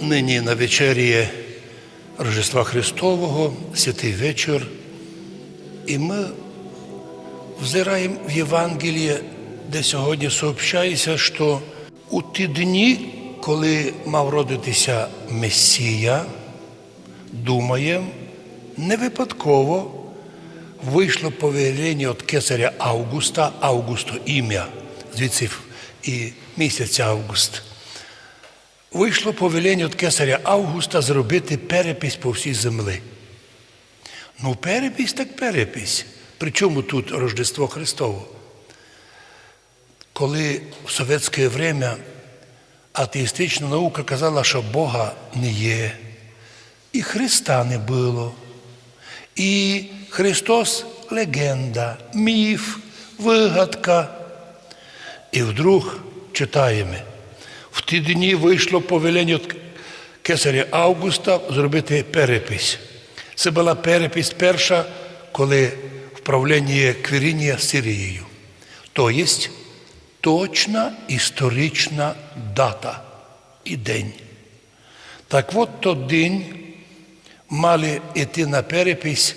Нині на вечері Рождества Христового, святий вечір, і ми взираємо в Євангеліє, де сьогодні сообщається, що у ті дні, коли мав родитися Месія, думаємо, не випадково вийшло повеління від кесаря Августа, Августо ім'я, звідси і місяць Август. Вийшло повеління від кесаря Августа зробити перепись по всій землі. Ну, перепись так перепись. Причому тут Рождество Христово? Коли в совєтське время атеїстична наука казала, що Бога не є, і Христа не було, і Христос легенда, міф, вигадка. І вдруг читаємо, в ті дні вийшло повеління від кесаря Августа зробити перепись. Це була перепись перша, коли в правлінні Квірінія Сирією. Тобто точна історична дата і день. Так от той день мали йти на перепись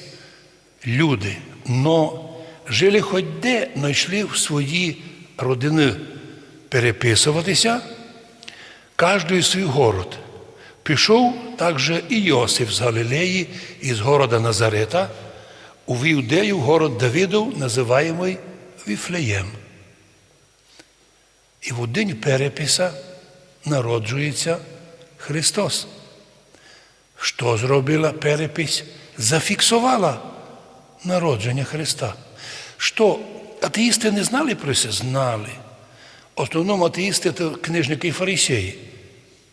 люди, но жили хоч де, но в свої родини переписуватися, кожен свій город. Пішов також і Йосиф з Галилеї, із города Назарета, у Віудею город Давидов, називаємий Віфлеєм. І в день переписа народжується Христос. Що зробила перепись? Зафіксувала народження Христа. Що атеїсти не знали про це? Знали. В основному атеїсти це книжники і фарисеї.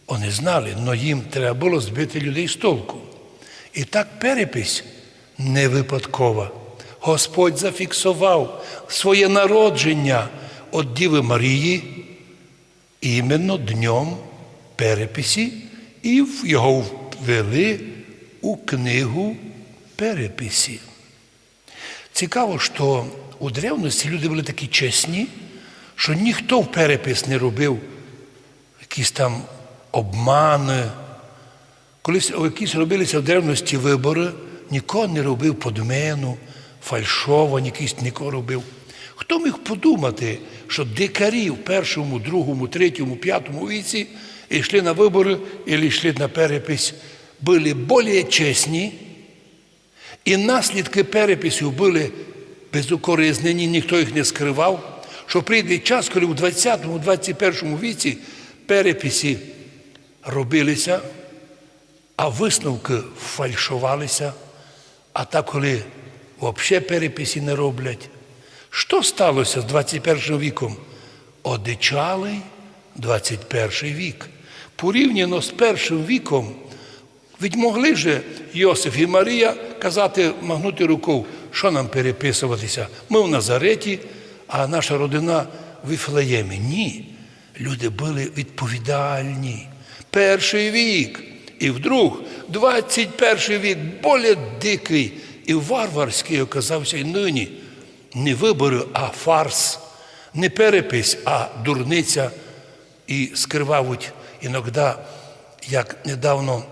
Вони знали, але їм треба було збити людей з толку. І так перепись не випадкова. Господь зафіксував своє народження від Діви Марії іменно днем переписі, і його ввели у книгу переписі. Цікаво, що у древності люди були такі чесні, що ніхто в перепис не робив якісь там обмани. Колись якісь робилися в древності вибори, нікого не робив подмену, фальшовані, якісь нікого робив. Хто міг подумати, що дикарі в першому, другому, третьому, п'ятому віці йшли на вибори і йшли на перепись, були більш чесні, і наслідки переписів були безукоризнені, ніхто їх не скривав, що прийде час, коли у 20-21 віці переписи робилися, а висновки фальшувалися, а так коли взагалі переписи не роблять. Що сталося з 21 віком? Одичалий 21 вік. Порівняно з першим віком, ведь могли же Йосиф і Марія казати, магнути рукою, що нам переписуватися? Ми в Назареті, а наша родина в Іфлеємі. Ні. Люди були відповідальні. Перший вік. І вдруг 21 вік, більш дикий і варварський оказався і нині. Не вибори, а фарс, не перепись, а дурниця. І скривають іноді, як недавно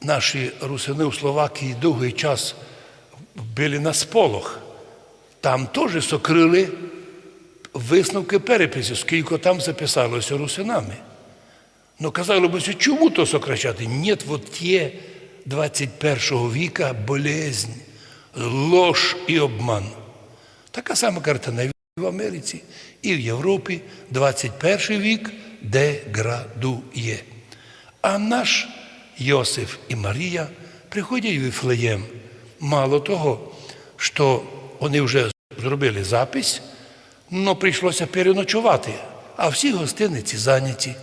наші русини в Словакії довгий час були на сполох. Там теж сокрили висновки переписів, скільки там записалося русинами. Ну, казали б, чому то сокращати? Ні, от є 21 віка болезнь, ложь і обман. Така сама картина в Америці, і в Європі 21 вік деградує. А наш Йосиф і Марія приходять в Віфлеєм. Мало того, що вони вже зробили запись, але прийшлося переночувати, а всі гостиниці зайняті.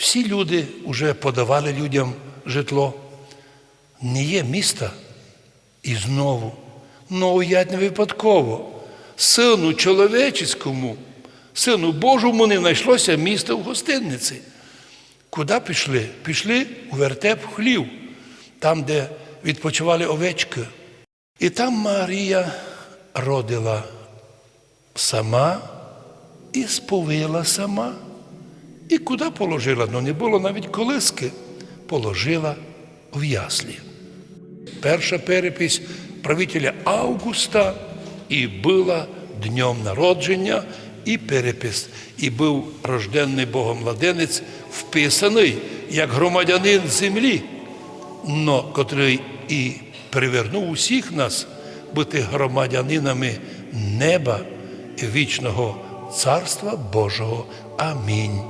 Всі люди вже подавали людям житло. Не є міста. І знову, ну я не випадково, сину чоловічському, сину Божому не знайшлося міста в гостиниці. Куди пішли? Пішли у вертеп хлів, там, де відпочивали овечки. І там Марія родила сама і сповила сама. І куди положила? Ну не було навіть колиски. положила в яслі. Перша перепись правителя Августа і була днем народження, і перепис, і був рожденний Богом младенець, вписаний як громадянин землі, но котрий і привернув усіх нас бути громадянинами неба вічного Царства Божого. Амінь.